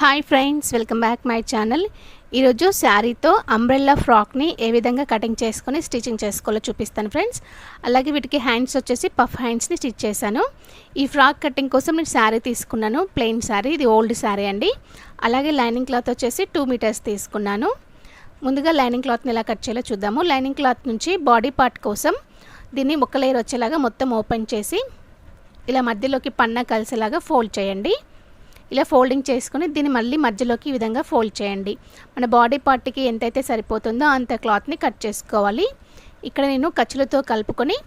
Hi friends welcome back my channel ఈరోజు శారీతో umbrella ఫ్రాక్ని ఏ విధంగా కటింగ్ చేసుకొని స్టిచ్చింగ్ చేసుకోవాలో చూపిస్తాను ఫ్రెండ్స్ అలాగే వీటికి హ్యాండ్స్ వచ్చేసి పఫ్ హ్యాండ్స్ని స్టిచ్ చేశాను. ఈ ఫ్రాక్ కటింగ్ కోసం నేను శారీ తీసుకున్నాను ప్లెయిన్ శారీ. ఇది ఓల్డ్ శారీ అండి. అలాగే లైనింగ్ క్లాత్ వచ్చేసి టూ మీటర్స్ తీసుకున్నాను. ముందుగా లైనింగ్ క్లాత్ని ఎలా కట్ చేయాలో చూద్దాము. లైనింగ్ క్లాత్ నుంచి బాడీ పార్ట్ కోసం దీన్ని ముక్క లేయర్ వచ్చేలాగా మొత్తం ఓపెన్ చేసి ఇలా మధ్యలోకి పన్నా కలిసేలాగా ఫోల్డ్ చేయండి. ఇలా ఫోల్డింగ్ చేసుకుని దీన్ని మళ్ళీ మధ్యలోకి ఈ విధంగా ఫోల్డ్ చేయండి. మన బాడీ పార్ట్కి ఎంతైతే సరిపోతుందో అంత క్లాత్ని కట్ చేసుకోవాలి. ఇక్కడ నేను ఖర్చులతో కలుపుకొని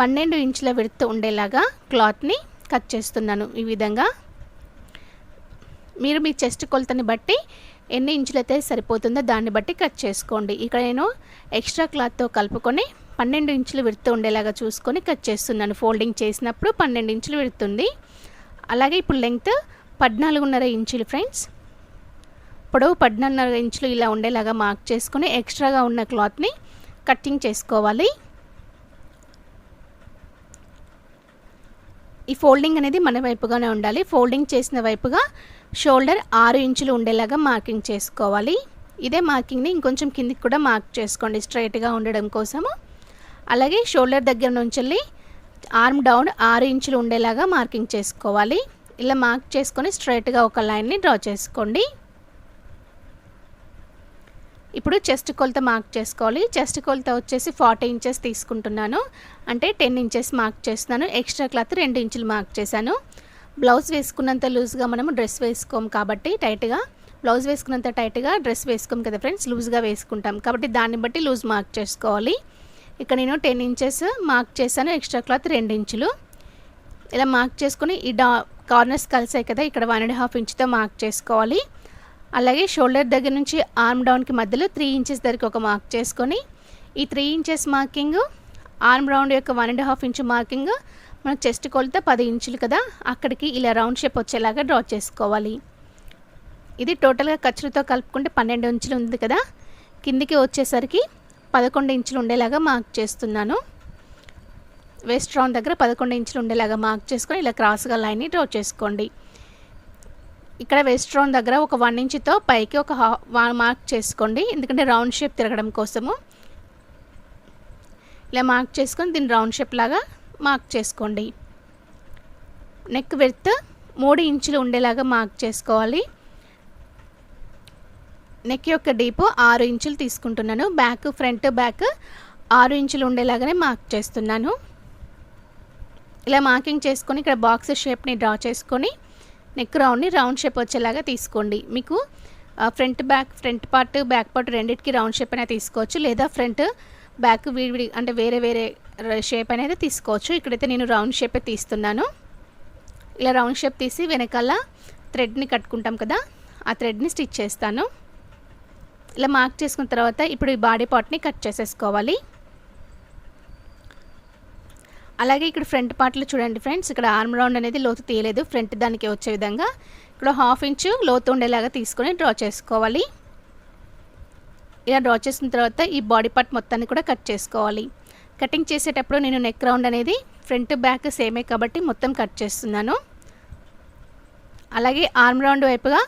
పన్నెండు ఇంచుల విడుతు ఉండేలాగా క్లాత్ని కట్ చేస్తున్నాను ఈ విధంగా. మీరు మీ చెస్ట్ కొలతని బట్టి ఎన్ని ఇంచులైతే సరిపోతుందో దాన్ని బట్టి కట్ చేసుకోండి. ఇక్కడ నేను ఎక్స్ట్రా క్లాత్తో కలుపుకొని పన్నెండు ఇంచులు విడుతూ ఉండేలాగా చూసుకొని కట్ చేస్తున్నాను. ఫోల్డింగ్ చేసినప్పుడు పన్నెండు ఇంచులు విడుతుంది అలాగే ఇప్పుడు లెంగ్త్ పద్నాలుగున్నర ఇంచులు ఫ్రెండ్స్. పొడవు పద్నాలుగున్నర ఇంచులు ఇలా ఉండేలాగా మార్క్ చేసుకొని ఎక్స్ట్రాగా ఉన్న క్లాత్ని కట్టింగ్ చేసుకోవాలి. ఈ ఫోల్డింగ్ అనేది మన వైపుగానే ఉండాలి. ఫోల్డింగ్ చేసిన వైపుగా షోల్డర్ ఆరు ఇంచులు ఉండేలాగా మార్కింగ్ చేసుకోవాలి. ఇదే మార్కింగ్ని ఇంకొంచెం కిందికి కూడా మార్క్ చేసుకోండి స్ట్రైట్గా ఉండడం కోసము. అలాగే షోల్డర్ దగ్గర నుంచి ఆర్మ్ డౌన్ ఆరు ఇంచులు ఉండేలాగా మార్కింగ్ చేసుకోవాలి. ఇలా మార్క్ చేసుకొని స్ట్రైట్గా ఒక లైన్ని డ్రా చేసుకోండి. ఇప్పుడు చెస్ట్ కొలత మార్క్ చేసుకోవాలి. చెస్ట్ కొలత వచ్చేసి ఫార్టీ ఇంచెస్ తీసుకుంటున్నాను. అంటే టెన్ ఇంచెస్ మార్క్ చేస్తున్నాను. ఎక్స్ట్రా క్లాత్ రెండు ఇంచులు మార్క్ చేశాను. బ్లౌజ్ వేసుకున్నంత లూజ్గా మనము డ్రెస్ వేసుకోం కాబట్టి టైట్గా. బ్లౌజ్ వేసుకున్నంత టైట్గా డ్రెస్ వేసుకోం కదా ఫ్రెండ్స్? లూజ్గా వేసుకుంటాం కాబట్టి దాన్ని బట్టి లూజ్ మార్క్ చేసుకోవాలి. ఇక్కడ నేను టెన్ ఇంచెస్ మార్క్ చేశాను. ఎక్స్ట్రా క్లాత్ రెండు ఇంచులు. ఇలా మార్క్ చేసుకుని ఈ డా కార్నర్స్ కలిసాయి కదా ఇక్కడ వన్ అండ్ హాఫ్ ఇంచ్తో మార్క్ చేసుకోవాలి. అలాగే షోల్డర్ దగ్గర నుంచి ఆర్మ్ డౌన్కి మధ్యలో త్రీ ఇంచెస్ దగ్గరికి ఒక మార్క్ చేసుకొని ఈ three inches marking arm round యొక్క one and half inch marking మనం చెస్ట్ కొలత పది ఇంచులు కదా అక్కడికి ఇలా రౌండ్ షేప్ వచ్చేలాగా డ్రా చేసుకోవాలి. ఇది టోటల్గా ఖర్చులతో కలుపుకుంటే పన్నెండు ఇంచులు ఉంది కదా కిందికి వచ్చేసరికి పదకొండు ఇంచులు ఉండేలాగా మార్క్ చేస్తున్నాను. వేస్ట్ రౌండ్ దగ్గర పదకొండు ఇంచులు ఉండేలాగా మార్క్ చేసుకొని ఇలా క్రాస్గా లైన్ని డ్రా చేసుకోండి. ఇక్కడ వెస్ట్ రౌండ్ దగ్గర ఒక వన్ ఇంచ్తో పైకి ఒక హా మార్క్ చేసుకోండి. ఎందుకంటే రౌండ్ షేప్ తిరగడం కోసము. ఇలా మార్క్ చేసుకొని దీన్ని రౌండ్ షేప్ లాగా మార్క్ చేసుకోండి. నెక్ విడ్త్ మూడు ఇంచులు ఉండేలాగా మార్క్ చేసుకోవాలి. నెక్ యొక్క డీపు ఆరు ఇంచులు తీసుకుంటున్నాను. బ్యాక్ ఫ్రంట్ బ్యాక్ ఆరు ఇంచులు ఉండేలాగానే మార్క్ చేస్తున్నాను. ఇలా మార్కింగ్ చేసుకొని ఇక్కడ బాక్స్ షేప్ని డ్రా చేసుకొని నెక్ రౌండ్ని రౌండ్ షేప్ వచ్చేలాగా తీసుకోండి. మీకు front back front part back part రెండింటికి రౌండ్ షేప్ అయినా తీసుకోవచ్చు. లేదా ఫ్రంట్ బ్యాక్ విడివిడి అంటే వేరే వేరే షేప్ అనేది తీసుకోవచ్చు. ఇక్కడైతే నేను రౌండ్ షేపే తీస్తున్నాను. ఇలా రౌండ్ షేప్ తీసి వెనకాల థ్రెడ్ని కట్టుకుంటాం కదా ఆ థ్రెడ్ని స్టిచ్ చేస్తాను. ఇలా మార్క్ చేసుకున్న తర్వాత ఇప్పుడు ఈ బాడీ పార్ట్ని కట్ చేసేసుకోవాలి. అలాగే ఇక్కడ ఫ్రంట్ పార్ట్లో చూడండి ఫ్రెండ్స్ ఇక్కడ ఆర్మ్ రౌండ్ అనేది లోతు తీయలేదు. ఫ్రంట్ దానికి వచ్చే విధంగా ఇక్కడ హాఫ్ ఇంచు లోతు ఉండేలాగా తీసుకొని డ్రా చేసుకోవాలి. ఇలా డ్రా చేసిన తర్వాత ఈ బాడీ పార్ట్ మొత్తాన్ని కూడా కట్ చేసుకోవాలి. కటింగ్ చేసేటప్పుడు నేను నెక్ రౌండ్ అనేది ఫ్రంట్ బ్యాక్ సేమే కాబట్టి మొత్తం కట్ చేస్తున్నాను. అలాగే ఆర్మ్ రౌండ్ వైపుగా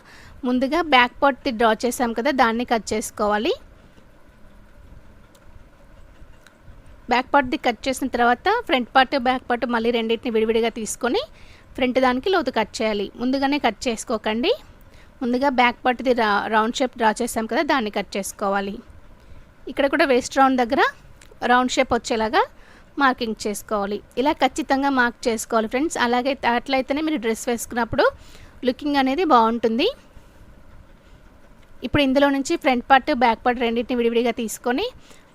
ముందుగా బ్యాక్ పార్ట్ డ్రా చేసాం కదా దాన్ని కట్ చేసుకోవాలి. బ్యాక్ పార్ట్ది కట్ చేసిన తర్వాత ఫ్రంట్ పార్ట్ బ్యాక్ పార్ట్ మళ్ళీ రెండింటిని విడివిడిగా తీసుకొని ఫ్రంట్ దానికి లోతు కట్ చేయాలి. ముందుగానే కట్ చేసుకోకండి. ముందుగా బ్యాక్ పార్ట్ది రా రౌండ్ షేప్ డ్రా చేసాం కదా దాన్ని కట్ చేసుకోవాలి. ఇక్కడ కూడా వేస్ట్ రౌండ్ దగ్గర రౌండ్ షేప్ వచ్చేలాగా మార్కింగ్ చేసుకోవాలి. ఇలా ఖచ్చితంగా మార్క్ చేసుకోవాలి ఫ్రెండ్స్. అలాగే అట్లయితేనే మీరు డ్రెస్ వేసుకున్నప్పుడు లుకింగ్ అనేది బాగుంటుంది. ఇప్పుడు ఇందులో నుంచి ఫ్రంట్ పార్ట్ బ్యాక్ పార్ట్ రెండింటిని విడివిడిగా తీసుకొని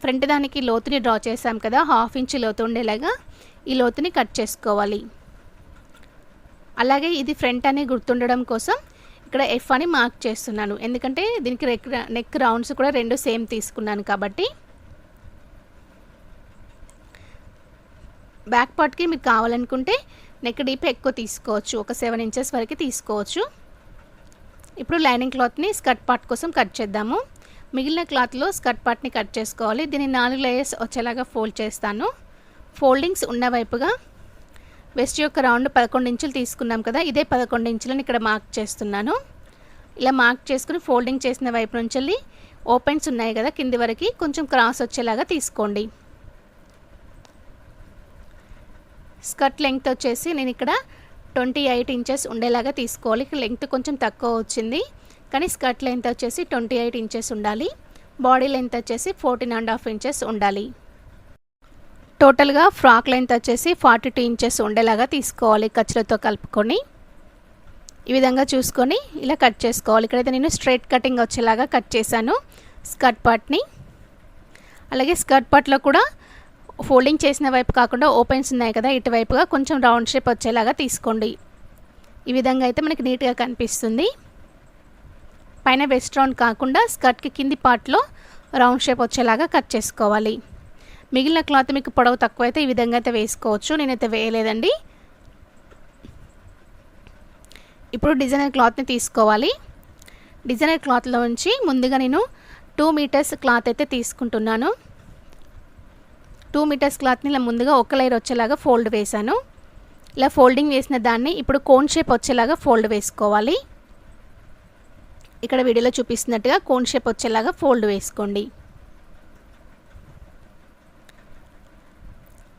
ఫ్రంట్ దానికి లోతుని డ్రా చేసాం కదా హాఫ్ ఇంచ్ లోతు ఉండేలాగా ఈ లోతుని కట్ చేసుకోవాలి. అలాగే ఇది ఫ్రంట్ అని గుర్తుండడం కోసం ఇక్కడ ఎఫ్ అని మార్క్ చేస్తున్నాను. ఎందుకంటే దీనికి నెక్ నెక్ రౌండ్స్ కూడా రెండు సేమ్ తీసుకున్నాను కాబట్టి. బ్యాక్ పార్ట్కి మీకు కావాలనుకుంటే నెక్ డీప్ ఎక్కువ తీసుకోవచ్చు. ఒక సెవెన్ ఇంచెస్ వరకు తీసుకోవచ్చు. ఇప్పుడు లైనింగ్ క్లాత్ని స్కర్ట్ పార్ట్ కోసం కట్ చేద్దాము. మిగిలిన క్లాత్లో స్కర్ట్ పార్ట్ని కట్ చేసుకోవాలి. దీన్ని నాలుగు లేయర్స్ వచ్చేలాగా ఫోల్డ్ చేస్తాను. ఫోల్డింగ్స్ ఉన్న వైపుగా వెస్ట్ యొక్క రౌండ్ పదకొండు ఇంచులు తీసుకున్నాం కదా ఇదే పదకొండు ఇంచులను ఇక్కడ మార్క్ చేస్తున్నాను. ఇలా మార్క్ చేసుకుని ఫోల్డింగ్ చేసిన వైపు నుంచి వెళ్ళి ఓపెన్స్ ఉన్నాయి కదా కింది వరకు కొంచెం క్రాస్ వచ్చేలాగా తీసుకోండి. స్కర్ట్ లెంగ్త్ వచ్చేసి నేను ఇక్కడ ట్వంటీ ఎయిట్ ఇంచెస్ ఉండేలాగా తీసుకోవాలి. లెంగ్త్ కొంచెం తక్కువ వచ్చింది. కానీ స్కర్ట్ లెంత్ వచ్చేసి ట్వంటీ ఎయిట్ ఇంచెస్ ఉండాలి. బాడీ లెంత్ వచ్చేసి ఫోర్టీన్ అండ్ హాఫ్ ఇంచెస్ ఉండాలి. టోటల్గా ఫ్రాక్ లెంత్ వచ్చేసి ఫార్టీ టూ ఇంచెస్ ఉండేలాగా తీసుకోవాలి ఖర్చులతో కలుపుకొని. ఈ విధంగా చూసుకొని ఇలా కట్ చేసుకోవాలి. ఇక్కడైతే నేను స్ట్రైట్ కటింగ్ వచ్చేలాగా కట్ చేశాను స్కర్ట్ పార్ట్ని. అలాగే స్కర్ట్ పార్ట్లో కూడా ఫోల్డింగ్ చేసిన వైపు కాకుండా ఓపెన్స్ ఉన్నాయి కదా ఇటువైపుగా కొంచెం రౌండ్ షేప్ వచ్చేలాగా తీసుకోండి. ఈ విధంగా అయితే మనకి నీట్గా కనిపిస్తుంది. పైన వెస్ట్ రౌండ్ కాకుండా స్కర్ట్కి కింది పార్ట్లో రౌండ్ షేప్ వచ్చేలాగా కట్ చేసుకోవాలి. మిగిలిన క్లాత్ మీకు పొడవు తక్కువ అయితే ఈ విధంగా అయితే వేసుకోవచ్చు. నేనైతే వేయలేదండి. ఇప్పుడు డిజైనర్ క్లాత్ని తీసుకోవాలి. డిజైనర్ క్లాత్లో నుంచి ముందుగా నేను టూ మీటర్స్ క్లాత్ అయితే తీసుకుంటున్నాను. టూ మీటర్స్ క్లాత్ని ఇలా ముందుగా ఒక లేయర్ వచ్చేలాగా ఫోల్డ్ వేశాను. ఇలా ఫోల్డింగ్ వేసిన దాన్ని ఇప్పుడు కోన్ షేప్ వచ్చేలాగా ఫోల్డ్ వేసుకోవాలి. ఇక్కడ వీడియోలో చూపిస్తున్నట్టుగా కోన్ షేప్ వచ్చేలాగా ఫోల్డ్ వేసుకోండి.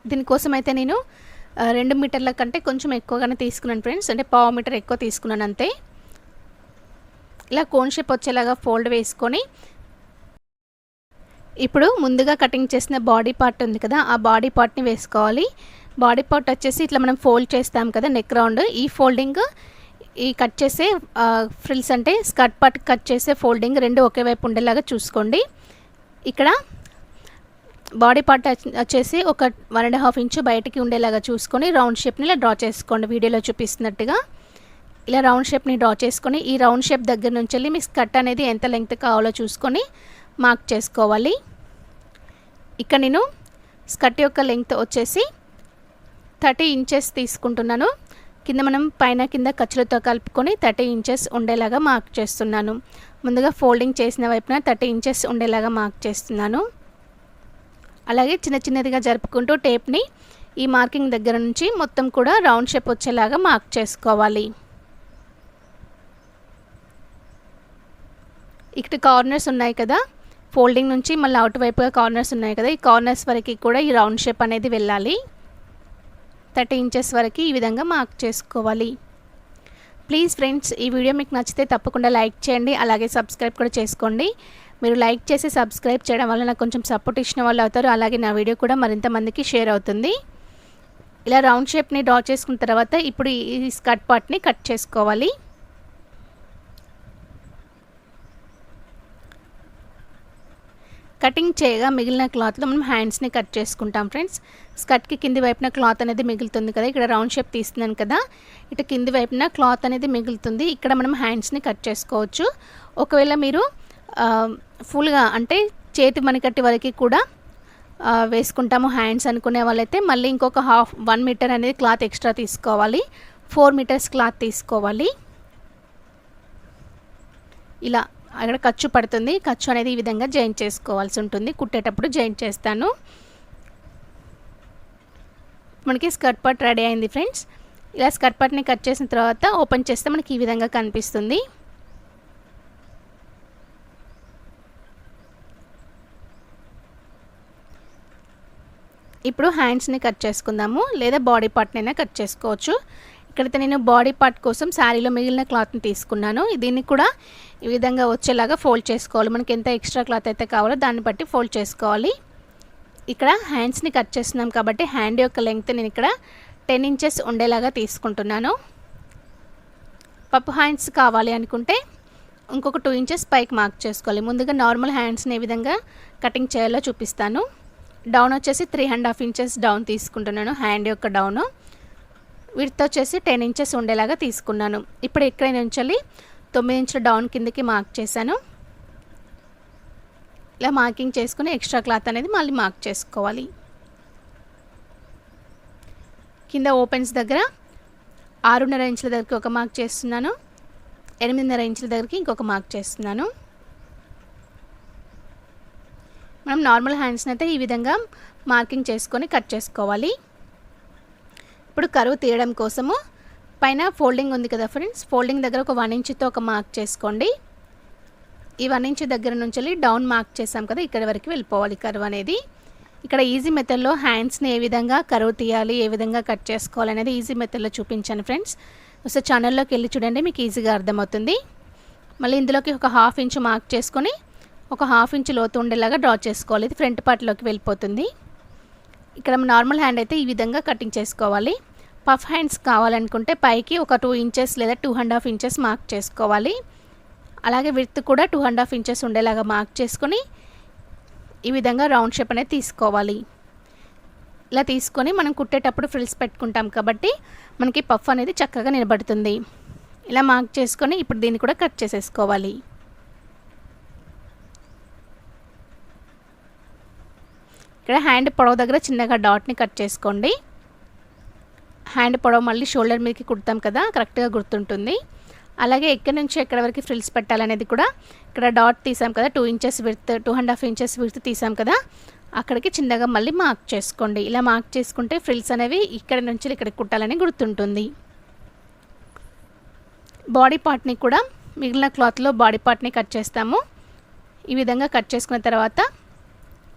దీనికోసం అయితే నేను రెండు మీటర్ల కంటే కొంచెం ఎక్కువగానే తీసుకున్నాను ఫ్రెండ్స్ అంటే పావు మీటర్ ఎక్కువ తీసుకున్నాను అంతే. ఇలా కోన్ షేప్ వచ్చేలాగా ఫోల్డ్ వేసుకొని ఇప్పుడు ముందుగా కటింగ్ చేసిన బాడీ పార్ట్ ఉంది కదా ఆ బాడీ పార్ట్ని వేసుకోవాలి. బాడీ పార్ట్ వచ్చేసి ఇట్లా మనం ఫోల్డ్ చేస్తాం కదా నెక్ రౌండ్ ఈ ఫోల్డింగ్ ఈ కట్ చేసే ఫ్రిల్స్ అంటే స్కర్ట్ పార్ట్ కట్ చేసే ఫోల్డింగ్ రెండు ఒకే వైపు ఉండేలాగా చూసుకోండి. ఇక్కడ బాడీ పార్ట్ వచ్చేసి ఒక వన్ అండ్ హాఫ్ ఇంచు బయటికి ఉండేలాగా చూసుకొని రౌండ్ షేప్ని ఇలా డ్రా చేసుకోండి వీడియోలో చూపిస్తున్నట్టుగా. ఇలా రౌండ్ షేప్ని డ్రా చేసుకొని ఈ రౌండ్ షేప్ దగ్గర నుంచి వెళ్ళి మీ స్కర్ట్ అనేది ఎంత లెంగ్త్ కావాలో చూసుకొని మార్క్ చేసుకోవాలి. ఇక్కడ నేను స్కర్ట్ యొక్క లెంగ్త్ వచ్చేసి థర్టీ ఇంచెస్ తీసుకుంటున్నాను. కింద మనం పైన కింద ఖర్చులతో కలుపుకొని థర్టీ ఇంచెస్ ఉండేలాగా మార్క్ చేస్తున్నాను. ముందుగా ఫోల్డింగ్ చేసిన వైపున థర్టీ ఇంచెస్ ఉండేలాగా మార్క్ చేస్తున్నాను. అలాగే చిన్న చిన్నదిగా జరుపుకుంటూ టేప్ని ఈ మార్కింగ్ దగ్గర నుంచి మొత్తం కూడా రౌండ్ షేప్ వచ్చేలాగా మార్క్ చేసుకోవాలి. ఇక్కడ కార్నర్స్ ఉన్నాయి కదా ఫోల్డింగ్ నుంచి మళ్ళీ అవుట్ వైపుగా కార్నర్స్ ఉన్నాయి కదా ఈ కార్నర్స్ వరకు కూడా ఈ రౌండ్ షేప్ అనేది వెళ్ళాలి. థర్టీ ఇంచెస్ వరకు ఈ విధంగా మార్క్ చేసుకోవాలి. ప్లీజ్ ఫ్రెండ్స్ ఈ వీడియో మీకు నచ్చితే తప్పకుండా లైక్ చేయండి అలాగే సబ్స్క్రైబ్ కూడా చేసుకోండి. మీరు లైక్ చేసి సబ్స్క్రైబ్ చేయడం వల్ల నాకు కొంచెం సపోర్ట్ ఇచ్చిన వాళ్ళు అవుతారు అలాగే నా వీడియో కూడా మరింత మందికి షేర్ అవుతుంది. ఇలా రౌండ్ షేప్ని డ్రా చేసుకున్న తర్వాత ఇప్పుడు ఈ స్కర్ట్ పార్ట్ని కట్ చేసుకోవాలి. కటింగ్ చేయగా మిగిలిన క్లాత్లో మనం హ్యాండ్స్ని కట్ చేసుకుంటాం ఫ్రెండ్స్. స్కర్ట్కి కింది వైపున క్లాత్ అనేది మిగులుతుంది కదా ఇక్కడ రౌండ్ షేప్ తీస్తున్నాను కదా ఇటు కింది వైపున క్లాత్ అనేది మిగులుతుంది ఇక్కడ మనం హ్యాండ్స్ని కట్ చేసుకోవచ్చు. ఒకవేళ మీరు ఫుల్గా అంటే చేతి మణికట్టి వరకు కూడా వేసుకుంటాము హ్యాండ్స్ అనుకునే వాళ్ళైతే మళ్ళీ ఇంకొక హాఫ్ వన్ మీటర్ అనేది క్లాత్ ఎక్స్ట్రా తీసుకోవాలి. ఫోర్ మీటర్స్ క్లాత్ తీసుకోవాలి. ఇలా అక్కడ ఖర్చు పడుతుంది. ఖర్చు అనేది ఈ విధంగా జాయిన్ చేసుకోవాల్సి ఉంటుంది. కుట్టేటప్పుడు జాయిన్ చేస్తాను. మనకి స్కర్ట్ పార్ట్ రెడీ అయింది ఫ్రెండ్స్. ఇలా స్కర్ట్ పార్ట్ని కట్ చేసిన తర్వాత ఓపెన్ చేస్తే మనకి ఈ విధంగా కనిపిస్తుంది. ఇప్పుడు హ్యాండ్స్ని కట్ చేసుకుందాము. లేదా బాడీ పార్ట్నైనా కట్ చేసుకోవచ్చు. ఇక్కడైతే నేను బాడీ పార్ట్ కోసం శారీలో మిగిలిన క్లాత్ని తీసుకున్నాను. దీన్ని కూడా ఈ విధంగా వచ్చేలాగా ఫోల్డ్ చేసుకోవాలి. మనకి ఎంత ఎక్స్ట్రా క్లాత్ అయితే కావాలో దాన్ని బట్టి ఫోల్డ్ చేసుకోవాలి. ఇక్కడ హ్యాండ్స్ని కట్ చేస్తున్నాం కాబట్టి హ్యాండ్ యొక్క లెంగ్త్ నేను ఇక్కడ టెన్ ఇంచెస్ ఉండేలాగా తీసుకుంటున్నాను. పప్పు హ్యాండ్స్ కావాలి అనుకుంటే ఇంకొక టూ ఇంచెస్ పైకి మార్క్ చేసుకోవాలి. ముందుగా నార్మల్ హ్యాండ్స్ని ఏ విధంగా కటింగ్ చేయాలో చూపిస్తాను. డౌన్ వచ్చేసి three and half inches down తీసుకుంటున్నాను హ్యాండ్ యొక్క డౌను. వీటితో వచ్చేసి టెన్ ఇంచెస్ ఉండేలాగా తీసుకున్నాను. ఇప్పుడు ఇక్కడ నుంచి తొమ్మిది ఇంచుల డౌన్ కిందకి మార్క్ చేశాను. ఇలా మార్కింగ్ చేసుకుని ఎక్స్ట్రా క్లాత్ అనేది మళ్ళీ మార్క్ చేసుకోవాలి. కింద ఓపెన్స్ దగ్గర ఆరున్నర ఇంచుల దగ్గరికి ఒక మార్క్ చేస్తున్నాను. ఎనిమిదిన్నర ఇంచుల దగ్గరికి ఇంకొక మార్క్ చేస్తున్నాను. మనం నార్మల్ హ్యాండ్స్ని అయితే ఈ విధంగా మార్కింగ్ చేసుకొని కట్ చేసుకోవాలి. ఇప్పుడు కరువు తీయడం కోసము పైన ఫోల్డింగ్ ఉంది కదా ఫ్రెండ్స్? ఫోల్డింగ్ దగ్గర ఒక వన్ ఇంచ్తో ఒక మార్క్ చేసుకోండి. ఈ వన్ ఇంచ్ దగ్గర నుంచి డౌన్ మార్క్ చేసాం కదా ఇక్కడ వరకు వెళ్ళిపోవాలి కరువు అనేది. ఇక్కడ ఈజీ మెథడ్లో హ్యాండ్స్ని ఏ విధంగా కరువు తీయాలి ఏ విధంగా కట్ చేసుకోవాలి అనేది ఈజీ మెథడ్లో చూపించాను ఫ్రెండ్స్. ఒకసారి ఛానల్లోకి వెళ్ళి చూడండి మీకు ఈజీగా అర్థమవుతుంది. మళ్ళీ ఇందులోకి ఒక హాఫ్ ఇంచ్ మార్క్ చేసుకొని ఒక హాఫ్ ఇంచ్ లోతు ఉండేలాగా డ్రా చేసుకోవాలి. ఇది ఫ్రంట్ పార్ట్లోకి వెళ్ళిపోతుంది. ఇక్కడ నార్మల్ హ్యాండ్ అయితే ఈ విధంగా కటింగ్ చేసుకోవాలి. పఫ్ హ్యాండ్స్ కావాలనుకుంటే పైకి ఒక టూ ఇంచెస్ లేదా two and half inches mark చేసుకోవాలి. అలాగే విత్ కూడా టూ అండ్ హాఫ్ ఇంచెస్ ఉండేలాగా మార్క్ చేసుకొని ఈ విధంగా రౌండ్ షేప్ అనేది తీసుకోవాలి. ఇలా తీసుకొని మనం కుట్టేటప్పుడు ఫ్రిల్స్ పెట్టుకుంటాం కాబట్టి మనకి పఫ్ అనేది చక్కగా నిలబడుతుంది. ఇలా మార్క్ చేసుకొని ఇప్పుడు దీన్ని కూడా కట్ చేసేసుకోవాలి. ఇక్కడ హ్యాండ్ పొడవు దగ్గర చిన్నగా డాట్ని కట్ చేసుకోండి. హ్యాండ్ పొడవు మళ్ళీ షోల్డర్ మీదకి కుడతాం కదా కరెక్ట్గా గుర్తుంటుంది. అలాగే ఎక్కడి నుంచి ఎక్కడ వరకు ఫ్రిల్స్ పెట్టాలనేది కూడా ఇక్కడ డాట్ తీసాం కదా two inches width two and half inches width తీసాం కదా అక్కడికి చిన్నగా మళ్ళీ మార్క్ చేసుకోండి. ఇలా మార్క్ చేసుకుంటే ఫ్రిల్స్ అనేవి ఇక్కడ నుంచి ఇక్కడికి కుట్టాలని గుర్తుంటుంది. బాడీ పార్ట్ని కూడా మిగిలిన క్లాత్లో బాడీ పార్ట్ని కట్ చేస్తాము. ఈ విధంగా కట్ చేసుకున్న తర్వాత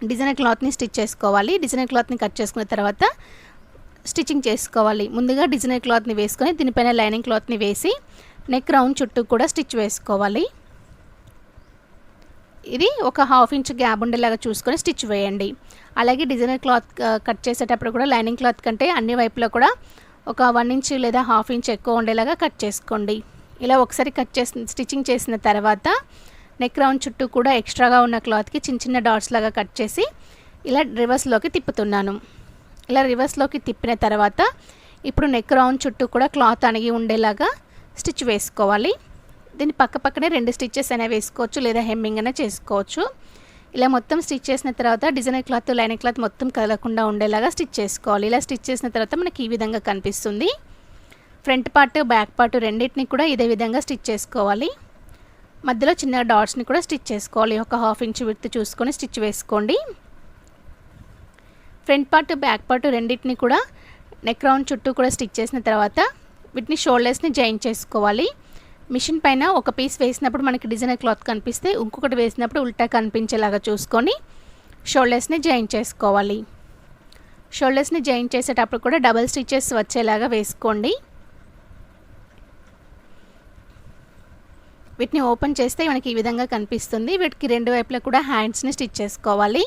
డిజైనర్ క్లాత్ని స్టిచ్ చేసుకోవాలి. డిజైనర్ క్లాత్ని కట్ చేసుకున్న తర్వాత స్టిచ్చింగ్ చేసుకోవాలి. ముందుగా డిజైనర్ క్లాత్ని వేసుకొని దీనిపైన లైనింగ్ క్లాత్ని వేసి నెక్ రౌండ్ చుట్టూ కూడా స్టిచ్ వేసుకోవాలి. ఇది ఒక హాఫ్ ఇంచ్ గ్యాప్ ఉండేలాగా చూసుకొని స్టిచ్ వేయండి. అలాగే డిజైనర్ క్లాత్ కట్ చేసేటప్పుడు కూడా లైనింగ్ క్లాత్ కంటే అన్ని వైపులో కూడా ఒక వన్ ఇంచ్ లేదా హాఫ్ ఇంచ్ ఎక్కువ ఉండేలాగా కట్ చేసుకోండి. ఇలా ఒకసారి కట్ చేసి స్టిచ్చింగ్ చేసిన తర్వాత నెక్ రౌండ్ చుట్టూ కూడా ఎక్స్ట్రాగా ఉన్న క్లాత్కి చిన్న చిన్న డాట్స్ లాగా కట్ చేసి ఇలా రివర్స్లోకి తిప్పుతున్నాను. ఇలా రివర్స్లోకి తిప్పిన తర్వాత ఇప్పుడు నెక్ రౌండ్ చుట్టూ కూడా క్లాత్ అణిగి ఉండేలాగా స్టిచ్ వేసుకోవాలి. దీని పక్క పక్కనే రెండు స్టిచ్చెస్ అయినా వేసుకోవచ్చు లేదా హెమ్మింగ్ అయినా చేసుకోవచ్చు. ఇలా మొత్తం స్టిచ్ చేసిన తర్వాత డిజైనర్ క్లాత్ లైనింగ్ క్లాత్ మొత్తం కదలకుండా ఉండేలాగా స్టిచ్ చేసుకోవాలి. ఇలా స్టిచ్ చేసిన తర్వాత మనకి ఈ విధంగా కనిపిస్తుంది. ఫ్రంట్ పార్ట్ బ్యాక్ పార్ట్ రెండింటిని కూడా ఇదే విధంగా స్టిచ్ చేసుకోవాలి. మధ్యలో చిన్న డాట్స్ని కూడా స్టిచ్ చేసుకోవాలి. ఒక హాఫ్ ఇంచ్ విడ్త్ చూసుకొని స్టిచ్ వేసుకోండి. ఫ్రంట్ పార్ట్ బ్యాక్ పార్ట్ రెండింటిని కూడా నెక్ రౌండ్ చుట్టూ కూడా స్టిచ్ చేసిన తర్వాత వీటిని షోల్డర్స్ని జాయిన్ చేసుకోవాలి. మిషన్ పైన ఒక పీస్ వేసినప్పుడు మనకి డిజైనర్ క్లాత్ కనిపిస్తే ఇంకొకటి వేసినప్పుడు ఉల్టా కనిపించేలాగా చూసుకొని షోల్డర్స్ని జాయిన్ చేసుకోవాలి. షోల్డర్స్ని జాయిన్ చేసేటప్పుడు కూడా డబల్ స్టిచెస్ వచ్చేలాగా వేసుకోండి. వీటిని ఓపెన్ చేస్తే మనకి ఈ విధంగా కనిపిస్తుంది. వీటికి రెండు వైపులా కూడా హ్యాండ్స్ని స్టిచ్ చేసుకోవాలి.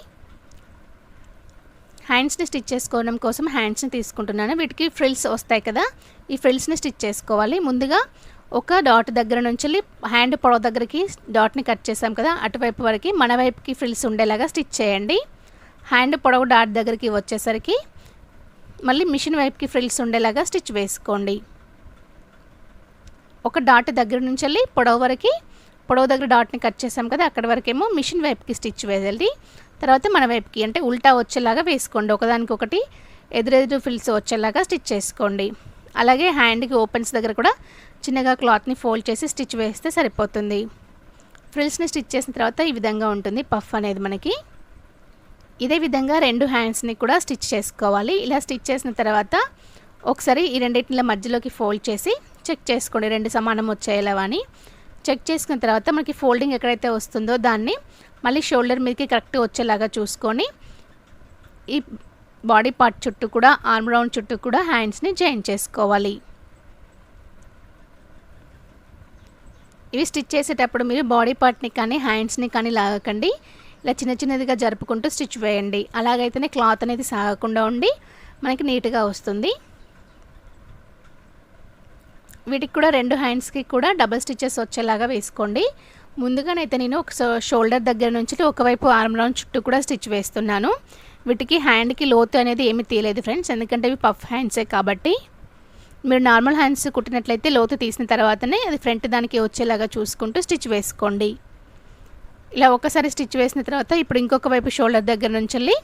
హ్యాండ్స్ని స్టిచ్ చేసుకోవడం కోసం హ్యాండ్స్ని తీసుకుంటున్నాను. వీటికి ఫ్రిల్స్ వస్తాయి కదా ఈ ఫ్రిల్స్ని స్టిచ్ చేసుకోవాలి. ముందుగా ఒక డాట్ దగ్గర నుంచి హ్యాండ్ పొడవ దగ్గరికి డాట్ని కట్ చేసాం కదా అటువైపు వరకు మన వైపుకి ఫ్రిల్స్ ఉండేలాగా స్టిచ్ చేయండి. హ్యాండ్ పొడవు డాట్ దగ్గరికి వచ్చేసరికి మళ్ళీ మిషన్ వైపుకి ఫ్రిల్స్ ఉండేలాగా స్టిచ్ వేసుకోండి. ఒక డాట్ దగ్గర నుంచి వెళ్ళి పొడవు వరకు పొడవు దగ్గర డాట్ని కట్ చేసాం కదా అక్కడ వరకేమో మిషన్ వైపుకి స్టిచ్ వేయాలి. తర్వాత మన వైపుకి అంటే ఉల్టా వచ్చేలాగా వేసుకోండి. ఒకదానికి ఒకటి ఎదురెదురు ఫిల్స్ వచ్చేలాగా స్టిచ్ చేసుకోండి. అలాగే హ్యాండ్కి ఓపెన్స్ దగ్గర కూడా చిన్నగా క్లాత్ని ఫోల్డ్ చేసి స్టిచ్ వేస్తే సరిపోతుంది. ఫ్రిల్స్ని స్టిచ్ చేసిన తర్వాత ఈ విధంగా ఉంటుంది పఫ్ అనేది మనకి. ఇదే విధంగా రెండు హ్యాండ్స్ని కూడా స్టిచ్ చేసుకోవాలి. ఇలా స్టిచ్ చేసిన తర్వాత ఒకసారి ఈ రెండింటిల మధ్యలోకి ఫోల్డ్ చేసి చెక్ చేసుకోండి. రెండు సమానం వచ్చేలా అని చెక్ చేసుకున్న తర్వాత మనకి ఫోల్డింగ్ ఎక్కడైతే వస్తుందో దాన్ని మళ్ళీ షోల్డర్ మీదకి కరెక్ట్ వచ్చేలాగా చూసుకొని ఈ బాడీ పార్ట్ చుట్టూ కూడా ఆర్మ్ రౌండ్ చుట్టూ కూడా హ్యాండ్స్ని జాయిన్ చేసుకోవాలి. ఇవి స్టిచ్ చేసేటప్పుడు మీరు బాడీ పార్ట్ని కానీ హ్యాండ్స్ని కానీ లాగకండి. ఇలా చిన్న చిన్నదిగా జరుపుకుంటూ స్టిచ్ వేయండి. అలాగైతేనే క్లాత్ అనేది సాగకుండా ఉండి మనకి నీట్గా వస్తుంది. వీటికి కూడా రెండు హ్యాండ్స్కి కూడా డబల్ స్టిచెస్ వచ్చేలాగా వేసుకోండి. ముందుగానైతే నేను ఒక షోల్డర్ దగ్గర నుంచి ఒకవైపు ఆర్మ్ రౌండ్ చుట్టూ కూడా స్టిచ్ వేస్తున్నాను. వీటికి హ్యాండ్కి లోతు అనేది ఏమీ తీయలేదు ఫ్రెండ్స్ ఎందుకంటే ఇవి పఫ్ హ్యాండ్సే కాబట్టి. మీరు నార్మల్ హ్యాండ్స్ కుట్టినట్లయితే లోతు తీసిన తర్వాతనే అది ఫ్రంట్ దానికి వచ్చేలాగా చూసుకుంటూ స్టిచ్ వేసుకోండి. ఇలా ఒకసారి స్టిచ్ వేసిన తర్వాత ఇప్పుడు ఇంకొక వైపు షోల్డర్ దగ్గర నుంచి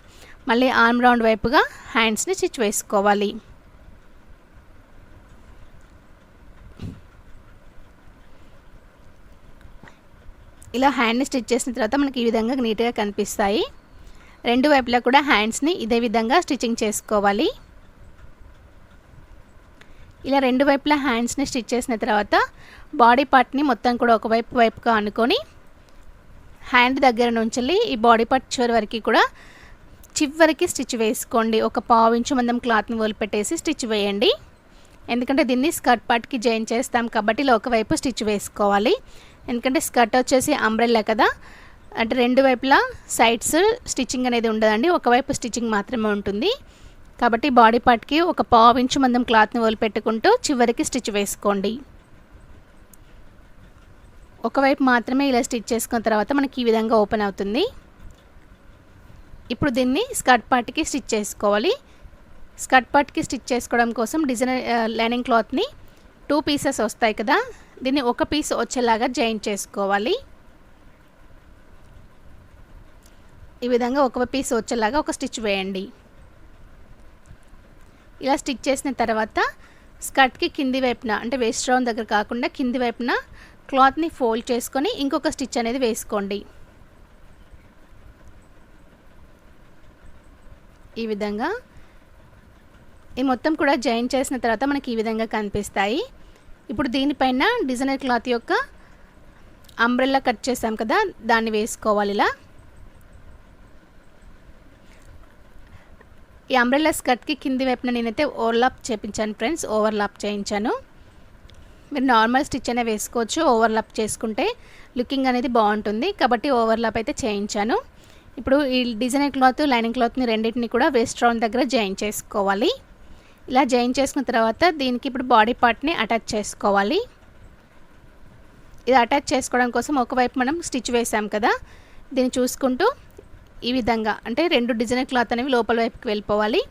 మళ్ళీ ఆర్మ్ రౌండ్ వైపుగా హ్యాండ్స్ని స్టిచ్ వేసుకోవాలి. ఇలా హ్యాండ్ని స్టిచ్ చేసిన తర్వాత మనకి ఈ విధంగా నీట్గా కనిపిస్తాయి. రెండు వైపులా కూడా హ్యాండ్స్ని ఇదే విధంగా స్టిచ్చింగ్ చేసుకోవాలి. ఇలా రెండు వైపులా హ్యాండ్స్ని స్టిచ్ చేసిన తర్వాత బాడీ పార్ట్ని మొత్తం కూడా ఒకవైపు వైపుగా అనుకొని హ్యాండ్ దగ్గర నుంచి ఈ బాడీ పార్ట్ చివరి వరకు కూడా చివరికి స్టిచ్ వేసుకోండి. ఒక పావు ఇంచు మందం క్లాత్ని వదిలిపెట్టేసి స్టిచ్ వేయండి. ఎందుకంటే దీన్ని స్కర్ట్ పార్ట్కి జాయిన్ చేస్తాం కాబట్టి ఇలా ఒకవైపు స్టిచ్ వేసుకోవాలి. ఎందుకంటే స్కర్ట్ వచ్చేసి అంబ్రెల్లా కదా. అంటే రెండు వైపులా సైడ్స్ స్టిచ్చింగ్ అనేది ఉండదండి. ఒకవైపు స్టిచ్చింగ్ మాత్రమే ఉంటుంది. కాబట్టి బాడీ పార్ట్కి ఒక పావు ఇంచు మందం క్లాత్ని వదిలిపెట్టుకుంటూ చివరికి స్టిచ్ వేసుకోండి. ఒకవైపు మాత్రమే ఇలా స్టిచ్ చేసుకున్న తర్వాత మనకి ఈ విధంగా ఓపెన్ అవుతుంది. ఇప్పుడు దీన్ని స్కర్ట్ పార్ట్కి స్టిచ్ చేసుకోవాలి. స్కర్ట్ పార్ట్కి స్టిచ్ చేసుకోవడం కోసం డిజైన్ లైనింగ్ క్లాత్ని టూ పీసెస్ వస్తాయి కదా. దీన్ని ఒక పీస్ వచ్చేలాగా జాయిన్ చేసుకోవాలి. ఈ విధంగా ఒక పీస్ వచ్చేలాగా ఒక స్టిచ్ వేయండి. ఇలా స్టిచ్ చేసిన తర్వాత స్కర్ట్కి కింది వైపున అంటే వేస్ట్ రౌండ్ దగ్గర కాకుండా కింది వైపున క్లాత్ని ఫోల్డ్ చేసుకొని ఇంకొక స్టిచ్ అనేది వేసుకోండి. ఈ విధంగా ఈ మొత్తం కూడా జాయిన్ చేసిన తర్వాత మనకి ఈ విధంగా కనిపిస్తాయి. ఇప్పుడు దీనిపైన డిజైనర్ క్లాత్ యొక్క అంబ్రెల్లా కట్ చేసాం కదా దాన్ని వేసుకోవాలి ఇలా. ఈ అంబ్రెల్లా స్కర్ట్కి కింది వైపున నేనైతే ఓవర్లాప్ చేయించాను ఫ్రెండ్స్ ఓవర్లాప్ చేయించాను. మీరు నార్మల్ స్టిచ్ అనే వేసుకోవచ్చు ఓవర్లాప్ చేసుకుంటే లుకింగ్ అనేది బాగుంటుంది. కాబట్టి ఓవర్లాప్ అయితే చేయించాను. ఇప్పుడు ఈ డిజైనర్ క్లాత్ లైనింగ్ క్లాత్ని రెండింటిని కూడా వేస్ట్ రౌండ్ దగ్గర జాయిన్ చేసుకోవాలి. ఇలా జాయిన్ చేసుకున్న తర్వాత దీనికి ఇప్పుడు బాడీ పార్ట్ని అటాచ్ చేసుకోవాలి. ఇది అటాచ్ చేసుకోవడం కోసం ఒకవైపు మనం స్టిచ్ వేసాం కదా దీన్ని చూసుకుంటూ ఈ విధంగా అంటే రెండు డిజైన్ క్లాత్ అనేవి లోపల వైపుకి వెళ్ళిపోవాలి.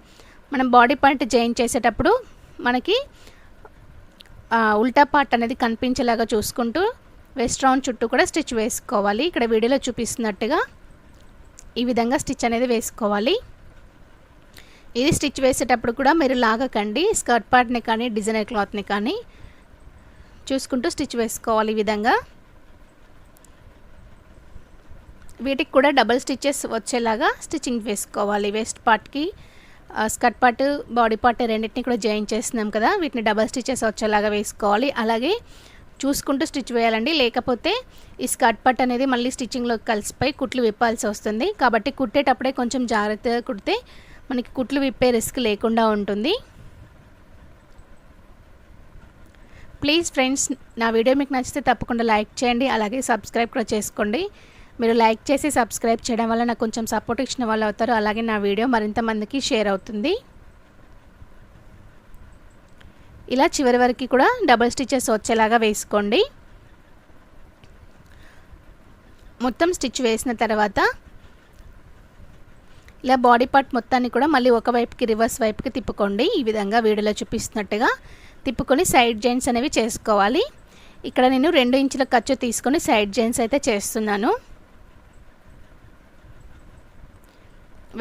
మనం బాడీ పార్ట్ జాయిన్ చేసేటప్పుడు మనకి ఉల్టా పార్ట్ అనేది కనిపించేలాగా చూసుకుంటూ వెస్ట్ రౌండ్ చుట్టూ కూడా స్టిచ్ వేసుకోవాలి. ఇక్కడ వీడియోలో చూపిస్తున్నట్టుగా ఈ విధంగా స్టిచ్ అనేది వేసుకోవాలి. ఇది స్టిచ్ వేసేటప్పుడు కూడా మీరు లాగకండి. స్కర్ట్ పార్ట్ని కానీ డిజైనర్ క్లాత్ని కానీ చూసుకుంటూ స్టిచ్ వేసుకోవాలి ఈ విధంగా. వీటికి కూడా డబల్ స్టిచ్చెస్ వచ్చేలాగా స్టిచ్చింగ్ వేసుకోవాలి. వేస్ట్ పార్ట్కి స్కర్ట్ పార్ట్ బాడీ పార్ట్ రెండింటిని కూడా జాయిన్ చేస్తున్నాం కదా వీటిని డబల్ స్టిచ్చెస్ వచ్చేలాగా వేసుకోవాలి. అలాగే చూసుకుంటూ స్టిచ్ వేయాలండి. లేకపోతే ఈ స్కర్ట్ పట్ అనేది మళ్ళీ స్టిచ్చింగ్లో కలిసిపోయి కుట్లు విప్పాల్సి వస్తుంది. కాబట్టి కుట్టేటప్పుడే కొంచెం జాగ్రత్తగా కుడితే మనకి కుట్లు విప్పే రిస్క్ లేకుండా ఉంటుంది. ప్లీజ్ ఫ్రెండ్స్ నా వీడియో మీకు నచ్చితే తప్పకుండా లైక్ చేయండి అలాగే సబ్స్క్రైబ్ కూడా చేసుకోండి. మీరు లైక్ చేసి సబ్స్క్రైబ్ చేయడం వల్ల నాకు కొంచెం సపోర్ట్ ఇచ్చిన వాళ్ళు అవుతారు అలాగే నా వీడియో మరింత మందికి షేర్ అవుతుంది. ఇలా చివరి వరకు కూడా డబల్ స్టిచెస్ వచ్చేలాగా వేసుకోండి. మొత్తం స్టిచ్ వేసిన తర్వాత ఇలా బాడీ పార్ట్ మొత్తాన్ని కూడా మళ్ళీ ఒక వైపుకి రివర్స్ వైపుకి తిప్పుకోండి. ఈ విధంగా వీడియోలో చూపిస్తున్నట్టుగా తిప్పుకొని సైడ్ జైన్స్ అనేవి చేసుకోవాలి. ఇక్కడ నేను రెండు ఇంచుల ఖర్చు తీసుకొని సైడ్ జైన్స్ అయితే చేస్తున్నాను.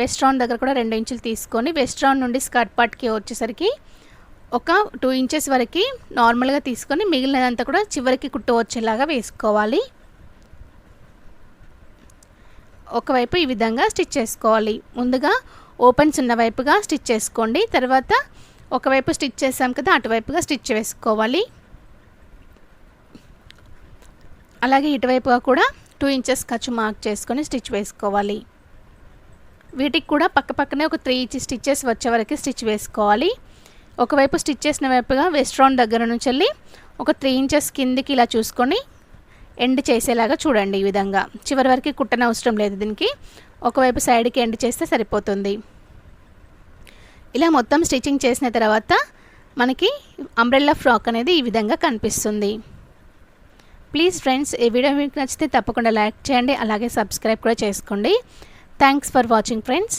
వెస్ట్ రౌండ్ దగ్గర కూడా రెండు ఇంచులు తీసుకొని వెస్ట్ రౌండ్ నుండి స్కర్ట్ పార్ట్కి వచ్చేసరికి ఒక టూ ఇంచెస్ వరకు నార్మల్గా తీసుకొని మిగిలినదంతా కూడా చివరికి కుట్టు వచ్చేలాగా వేసుకోవాలి. ఒకవైపు ఈ విధంగా స్టిచ్ చేసుకోవాలి. ముందుగా ఓపెన్స్ ఉన్న వైపుగా స్టిచ్ చేసుకోండి. తర్వాత ఒకవైపు స్టిచ్ చేసాం కదా అటువైపుగా స్టిచ్ వేసుకోవాలి. అలాగే ఇటువైపుగా కూడా టూ ఇంచెస్ ఖర్చు మార్క్ చేసుకొని స్టిచ్ వేసుకోవాలి. వీటికి కూడా పక్క పక్కనే ఒక త్రీ ఇంచ్ స్టిచ్చెస్ వచ్చే వరకు స్టిచ్ వేసుకోవాలి. ఒకవైపు స్టిచ్ చేసిన వైపుగా వెస్ట్ రౌండ్ దగ్గర నుంచి వెళ్ళి ఒక త్రీ ఇంచెస్ కిందికి ఇలా చూసుకొని ఎండ్ చేసేలాగా చూడండి ఈ విధంగా. చివరి వరకు కుట్టన అవసరం లేదు దీనికి. ఒకవైపు సైడ్కి ఎండ్ చేస్తే సరిపోతుంది. ఇలా మొత్తం స్టిచ్చింగ్ చేసిన తర్వాత మనకి అంబ్రెల్లా ఫ్రాక్ అనేది ఈ విధంగా కనిపిస్తుంది. ప్లీజ్ ఫ్రెండ్స్ ఈ వీడియో మీకు నచ్చితే తప్పకుండా లైక్ చేయండి అలాగే సబ్స్క్రైబ్ కూడా చేసుకోండి. Thanks for watching friends